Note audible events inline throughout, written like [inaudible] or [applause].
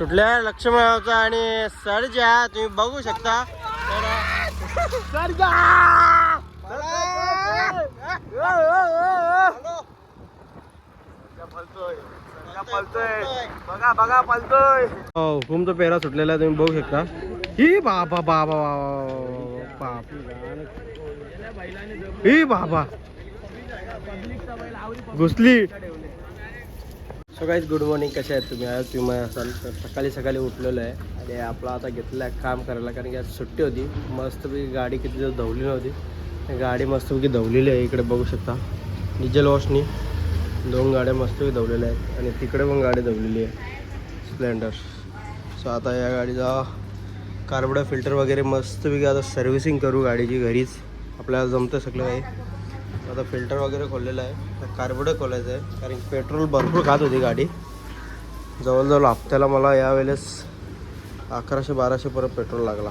सुटल्या लक्ष्मणाचा आणि सरजा तुम्ही बघू शकता. हो हुकुमचा पेहरा सुटलेला आहे तुम्ही बघू शकता. ही बाबा बाबा बाप ही बाबा. घुसली. सगळ्याच गुड मॉर्निंग कसे आहेत तुम्ही? आज तुम्ही असाल तर सकाळी सकाळी उठलेलो आहे. आणि आपला आता घेतला आहे काम करायला कारण की आज सुट्टी होती. मस्तपैकी गाडी किती दिवस धवली नव्हती. गाडी मस्तपैकी धवलेली आहे. इकडे बघू शकता. डिझेल वॉशनी दोन गाड्या मस्तपैकी धवलेल्या आहेत. आणि तिकडे पण गाडी धवलेली आहे. स्प्लेंडर सो आता या गाडीचा कार्बोडा फिल्टर वगैरे मस्तपैकी आता सर्व्हिसिंग करू गाडीची घरीच. आपल्याला जमतं सगळं आहे आता फिल्टर वगैरे खोललेलं आहे. कार्बोडा खोलायचं आहे कारण पेट्रोल भरपूर खात होती गाडी. जवळजवळ हप्त्याला मला यावेळेस अकराशे बाराशे परत पेट्रोल लागला.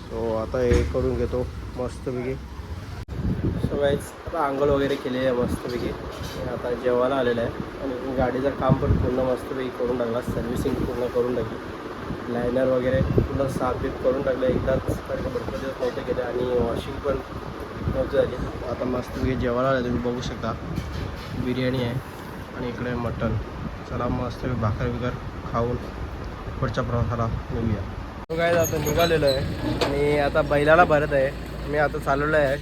सो आता हे करून घेतो मस्तपैकी. सो गाईज आता आंघोळ वगैरे केलेली आहे मस्तपैकी. आता जेवायला आलेलं आहे. आणि गाडीचं काम पण पूर्ण मस्तपैकी करून टाकला. सर्व्हिसिंग पूर्ण करून टाकली. लायनर वगैरे पूर्ण साफबीफ करून टाकलं. एकदाच कारण भरपूर दिवस नव्हते गेले आणि वॉशिंग पण नव्हती झाली. आता मस्तपैकी जेवायला आलं तुम्ही बघू शकता. बिर्याणी आहे आणि इकडे मटण चला मस्त भाकर बिकर खाऊन पुढच्या प्रवासाला निघूया. काय आता निघालेलो आहे आणि आता बैलाला भरत आहे. मी आता चालवलं आहे.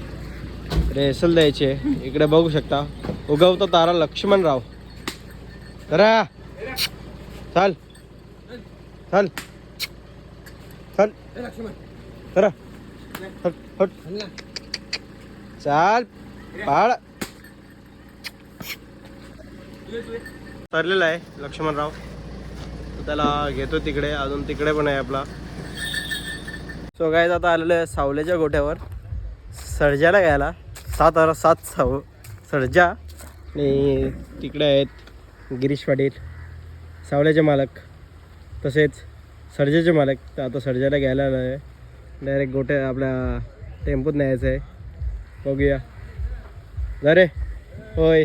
रेसल द्यायची. आहे इकडे बघू शकता. उगवतो तारा लक्ष्मणराव. करा चाल. चाल. चल. जरा चाल. पाळ. तरलेला आहे लक्ष्मणराव. त्याला घेतो तिकडे अजून तिकडे पण आहे आपला. सो काय आता आलेलं आहे सावलेच्या गोठ्यावर. सर्जाला घ्यायला. सात हजार सात साव सर्जा. आणि तिकडे आहेत गिरीश पाटील सावल्याचे मालक. तसेच सर्जेचे मालक. तर आता सर्जाला घ्यायला आलं आहे. डायरेक्ट गोट्या आपल्या टेम्पोत न्यायचं आहे. बघूया. जा रे. होय.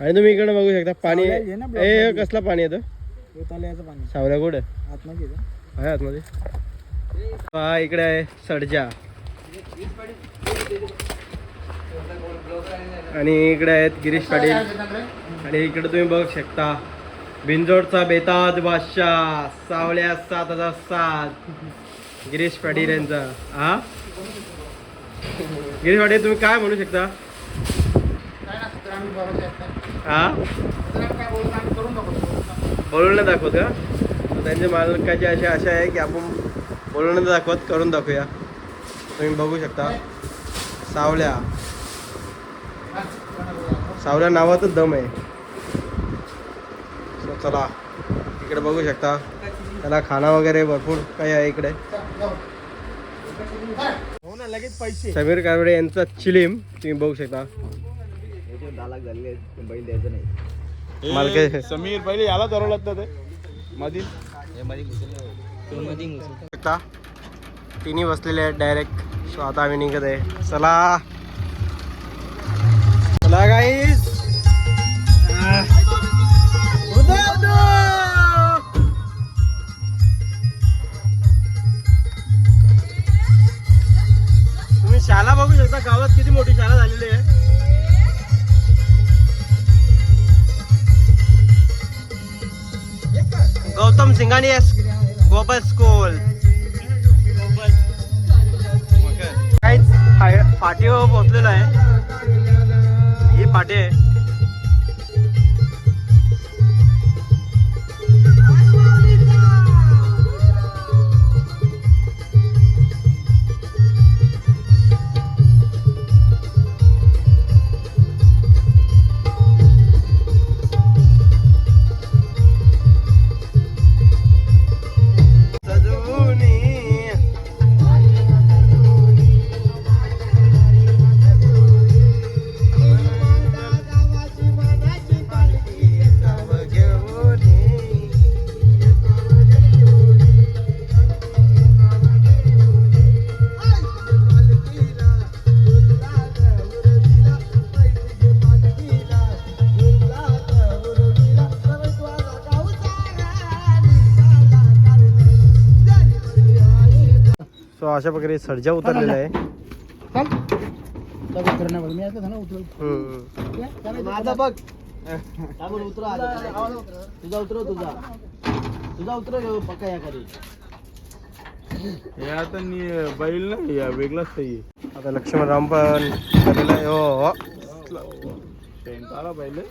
आणि तुम्ही इकडे बघू शकता पाणी. सावल्या घे ना block ए मध्ये. कसला पाणी येतं तळ्याचं पाणी. सावल्या कुठं? आतमध्ये का? आहे आतमध्ये. हा इकडे आहे सडजा. आणि इकडे आहेत गिरीश पाटील. आणि इकडे तुम्ही बघू शकता बिंजोडचा बेताज बादशाह सावल्या सात हजार सात. गिरीश पाटील यांचा. हा? गिरीश पाटील तुम्ही काय म्हणू शकता? हा? बोलून नाही दाखवत का? त्यांच्या मालकाची अशी आशा आहे की आपण बोलून नाही दाखवत करून दाखवूया. तुम्ही बघू शकता. सावल्या. सावल्या नावातच दम आहे. चला इकडे बघू शकता. त्याला खाना वगैरे भरपूर काही आहे इकडे. हो ना लगेच पैसे. समीर कारवडे यांचा चिलीम तुम्ही बघू शकता. बैल द्यायचं नाही. मालक समीर पहिले याला धरवलं ते. शकता तिन्ही बसलेले आहेत डायरेक्ट सो आता आम्ही निघत आहे. चला. चला गाईस तुम्ही शाळा बघू शकता गावात किती मोठी शाळा झालेली आहे. Gautam Singhania global school. काहीच फा- पाठीवर पोचलेलो आहे. ही पाठी आहे. अशा प्रकारे सर्जा उतरलेला आहे. माझा बघ. उतरा तुझा उतरव तुझा. तुझा उतरव पक्का या खाली आता बैल नाही या वेगळाच काही आता लक्ष्मण राम पण झालेला आहे. हो हो. पहिले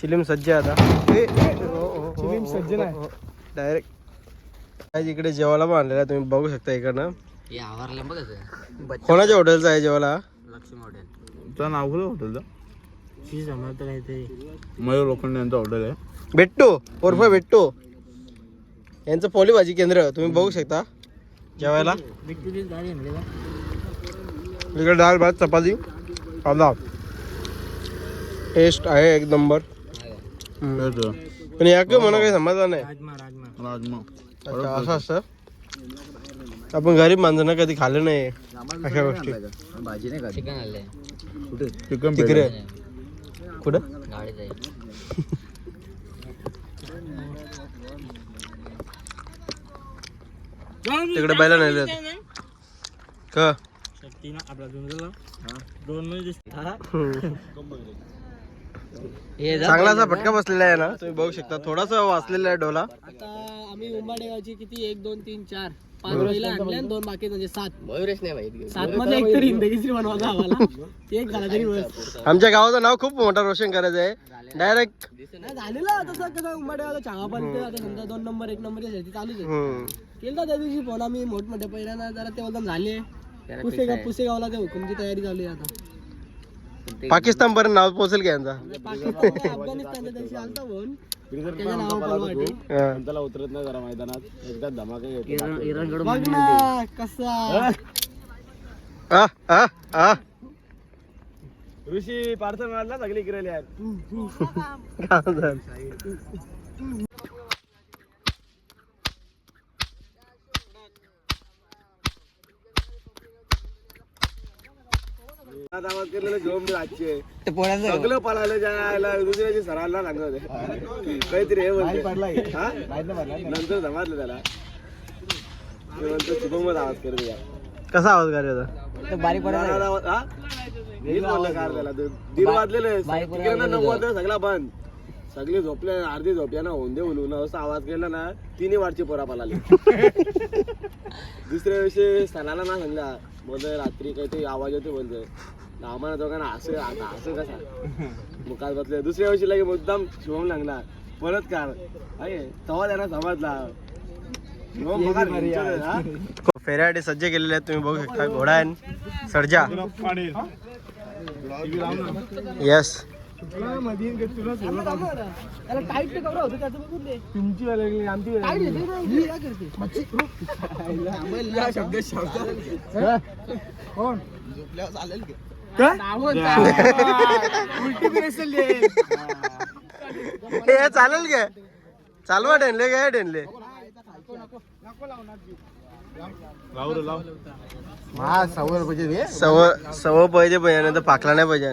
शिलीम सज्ज आहे आता. हो, हो, शिलीम सज्ज नाही. हो. डायरेक्ट काय इकडे जेवायला पण आणलेला आहे, तुम्ही बघू शकता इकडनं. कोणाच्या हॉटेलचं आहे जेवायला? तुझं नाव कुठं हॉटेलचं मयूर लोखंडे यांचं हॉटेल आहे. भेटतो उर्फ भेटतो यांचं पोली भाजी केंद्र तुम्ही बघू शकता. जेवायला. इकडे डाळ भात चपाती. कांदा. टेस्ट आहे एक नंबर. पण या किंवा मला काही समजलं नाही. राजमा. अच्छा असं असतं? आपण गरीब माणसांना कधी खाल्लं नाही. अशा गोष्टी. भाजी नाही चिकन आणलंय. कुठे? चिकन तिकडे कुठं? तिकडे बैला नाही का? चांगला असा फटका बसलेला आहे ना तुम्ही बघू शकता. थोडासा वाचलेला आहे डोला. आता आम्ही उंबाडेगावची किती? एक दोन तीन चार. पाच महिला आणल्या आणि दोन बाकी म्हणजे सात. मयुरेश नाही सात मध्ये एक तरी हिंदगीश्री बनवायचा आम्हाला. एक झाला तरी बस. आमच्या गावाचं नाव खूप मोठा रोशन करायचं आहे. डायरेक्ट नाही झालेलं तसं कसं उंबाडेगावला चहा पण आता समजा दोन नंबर एक नंबर शर्ती चालूच आहे. केलं त्या दिवशी फोन आम्ही मोठमोठ्या पहिल्यांदा जरा ते झाले. पुसेगाव पुसेगावला ते हुकुमची तयारी चालू आहे आता. पाकिस्तान पर्यंत नाव पोहोचेल का यांचा? पाकिस्तान ते अफगाणिस्तानच्या दिवशी आलता फोन. त्याला उतरत नाही जरा मैदानात. एकदा धमाका येतो. कसा. आ, आ, आ. ऋषी पार्सल मिळाला सगळी गिरायली आहेत. [laughs] केलेलं घेऊन सगळं पळालं जायला दुसऱ्याची सरांना सांगत होते. काहीतरी हे हा? नंतर जमातलं त्याला. ते म्हणतो शुभमच आवाज करत या कसा आवाज करायचा बारीक हा? मीच कार त्याला. दीड वाजलेले. नऊ सगळा बंद. सगळे झोपले अर्धी झोपल्या ना होऊन दे उलून असं आवाज केला ना तिन्ही वाटची पोरा पळाली दुसऱ्या दिवशी सणाला ना सांगला बोलतोय रात्री काहीतरी आवाज येतो बोलतोय. आम्हाला दोघांना असं आता असं कसा? मुखात बसले. दुसऱ्या दिवशी लगे मुद्दाम शिवम लागला. परत कार आहे तेव्हा त्यांना समजला? फेऱ्यासाठी सज्ज केलेले आहेत तुम्ही बघू शकता. घोडा आहे. सर्जा. येस त्याला टाईट ते. कवरा होतं त्याचं बघून दे. तुमची वेळ आमची टाईट येते ना, ही काय करते? हे? चालेल काय चालवा टेनले काय टेनले लाव रे लाव. सव सव पाहिजे पाहिजे नाही तर पाकला नाही पाहिजे.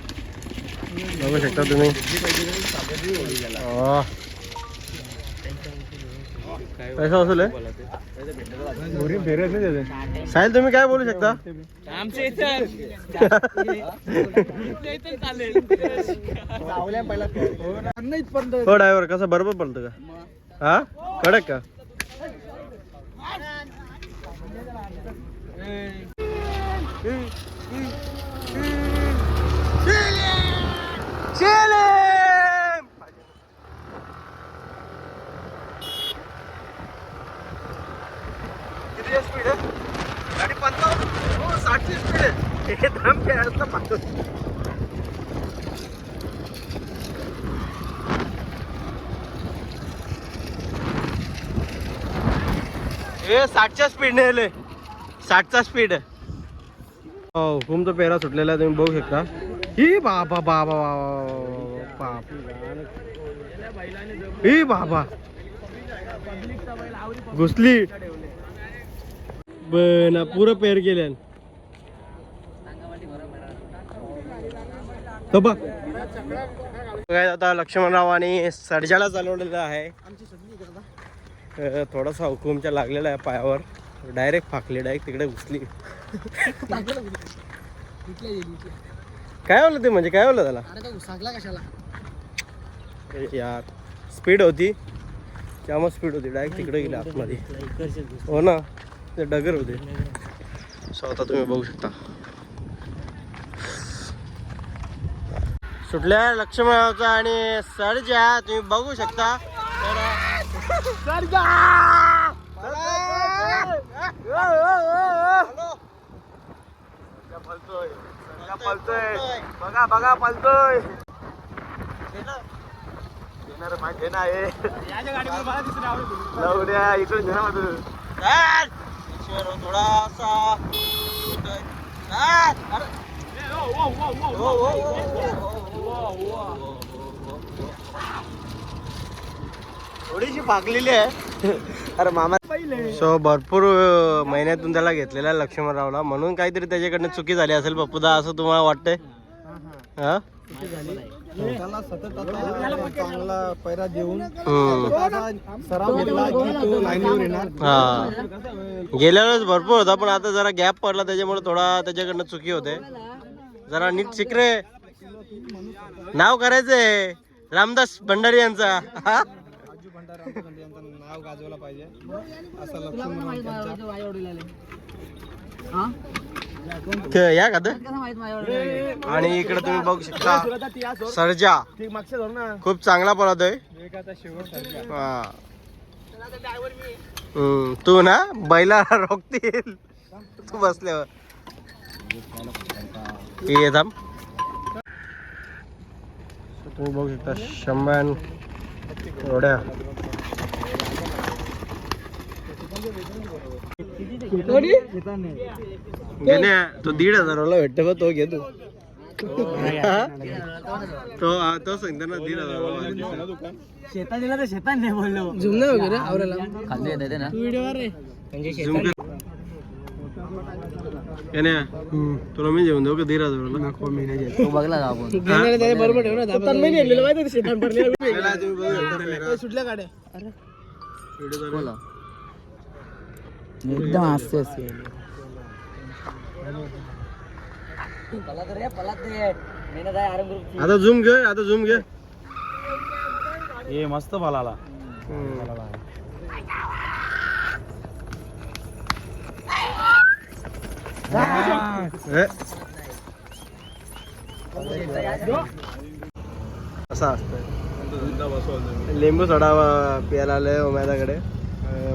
बघू शकता तुम्ही. पैसा वसूल आहे? साहिल तुम्ही काय बोलू शकता? आमच्या इथं [laughs] इथं चालेल. हो ड्रायव्हर कसा बरोबर पडतो का? हा? कडक का? किती स्पीड आहे गाडी पंचावन्न हो साठची स्पीड आहे हे थांब काय असतं पाहतो हे साठच्या स्पीड ने आले साठचा स्पीड हो तुमचा पेरा सुटलेला तुम्ही बघू शकता. ही बाबा बाबा बाबा बाप. ही बाबा. घुसली. बन पुरं पेर केल्या तो बघ. काय आता लक्ष्मणराव आणि सरजाला चालवलेलं आहे. थोडासा हुकुमच्या लागलेला आहे पायावर. डायरेक्ट फाकली डायरेक्ट तिकडे घुसली. काय होलं ते म्हणजे? काय होलं त्याला? कशाला? यार स्पीड होती. त्यामुळे स्पीड होती. डायरेक्ट तिकडे गेले आतमध्ये. हो ना? ते डगर होते. सो आता तुम्ही बघू शकता. सुटल्या लक्ष्मणाचा आणि सरजा तुम्ही बघू शकता. बघा बघा पलतोय माहिती ना हे जाऊ द्या घ्या मग तुम्ही. थोडासा थोडीशी फाकलेली आहे. अरे मामा. सो भरपूर महिन्यातून त्याला घेतलेला लक्ष्मणरावला. म्हणून काहीतरी त्याच्याकडनं चुकी झाली असेल पप्पूदा असं तुम्हाला वाटतंय? हा? त्याला सतत आता चांगला पैरा देऊन हम्म. सराव घेतला की तो लाईनीवर येणार. हा. गेल्या वेळेस भरपूर होता पण आता जरा गॅप पडला त्याच्यामुळे थोडा त्याच्याकडनं चुकी होते. जरा नीट शिक रे. नाव करायचंय. रामदास भंडारी यांचा. यांचं नाव गाजवलं पाहिजे. असं लक्ष्मण क- या का ते? आणि इकडे तुम्ही बघू शकता सर्जा. ठीक मागच्या धरून ना खूप चांगला पळतोय. एक आता शेवट हा. हम्म, तू ना बैला रोखतील. तू बसल्यावर. ये थांब. तुम्ही बघू शकता शंभर एवढ्या. तो दीड हजाराला भेटतो बघ तो घे तू? तो तो सांगतो ना दीड हजार शेतात दिला तर शेतात नाही बोललो झुमलं वगैरे आवराला खाली येते ना तू व्हिडिओ रे झूम तुला मी जेवण देऊ का दीड नाही तू बघला का आपण बरोबर ठेव ना तन्मय नेलेलं माहिती शेतात भरलेलं सुटल्या गाड्या एकदम हास्य असते आता झूम घे आता झूम घे. हे मस्त भालाला. असं असतं लिंबू सोडा अं, प्यायला आले उमेदाकडे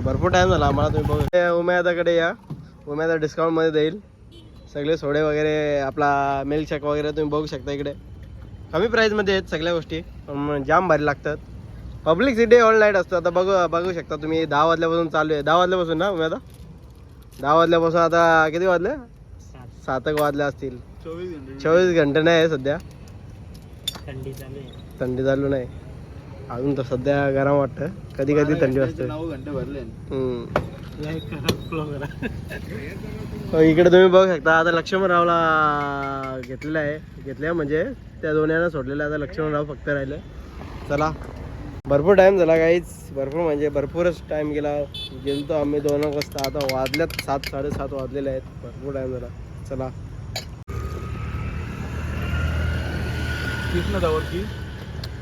भरपूर टाइम झाला. आम्हाला तुम्ही बघू उमेदाकडे या. उमेदा डिस्काउंटमध्ये देईल. सगळे सोडे वगैरे आपला मिल्क शेक वगैरे तुम्ही बघू शकता इकडे. कमी प्राईजमध्ये आहेत सगळ्या गोष्टी जाम भारी लागतात. पब्लिक सिटी ऑल नाईट असतं. आता बघू बघू शकता तुम्ही. दहा वाजल्यापासून चालू आहे. दहा वाजल्यापासून ना उमेदा दहा वाजल्यापासून आता किती वाजले? सात एक वाजले असतील. चोवीस घंटे. चोवीस घंटे नाही आहे सध्या. थंडी चालू आहे. थंडी चालू नाही. अजून तर सध्या गरम वाटतं. कधी कधी थंडी वाजते. नऊ घंटे भरले. हम्म. हो, इकडे तुम्ही बघू शकता. आता लक्ष्मणरावला घेतलेला आहे. घेतल्या म्हणजे त्या दोन्हीला सोडलेलं. आता लक्ष्मणराव फक्त राहिले. चला. भरपूर टाइम झाला काहीच भरपूर म्हणजे भरपूरच टाइम गेला. गेलतो आम्ही दोन वाजता. आता वाजल्यात सात साडेसात वाजलेले आहेत. भरपूर टाइम झाला. चला.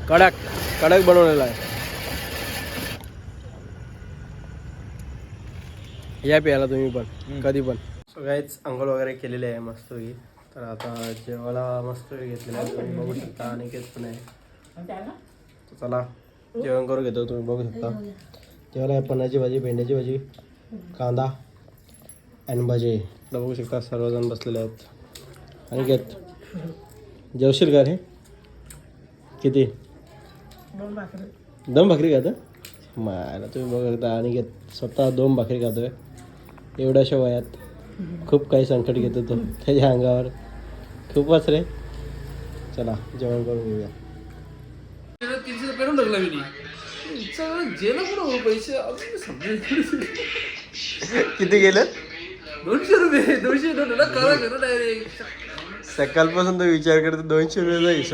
कडक कडक बनवलेला आहे. या प्यायला तुम्ही पण कधी पण. सगळ्याच अंघोळ वगैरे केलेले आहे मस्त तर आता जेवायला मस्त घेतलेलं आहे. तुम्ही बघू शकता आणि पण आहे. चला जेवण करून घेतो. तुम्ही बघू शकता. जेवायला आहे पन्नाची भाजी भेंड्याची भाजी कांदा आणि भाजी. बघू शकता सर्वजण बसलेले आहेत. आणि घेत. जेवशील का रे? किती? दोन भाकरी. खाता? मला तुम्ही बघू शकता आणि घेत स्वतः दोन भाकरी खातोय. एवढ्याशा वयात खूप काही संकट घेतो तो त्याच्या अंगावर. खूपच रे. चला जेवण करून घेऊया. तीनशे रुपये पेरून टाकला मी जेला कुठं पैसे? किती गेलं? दोनशे रुपये दोनशे करा डायरेक्ट सकाळपासून तो विचार करतो दोनशे रुपयाचा हिशोब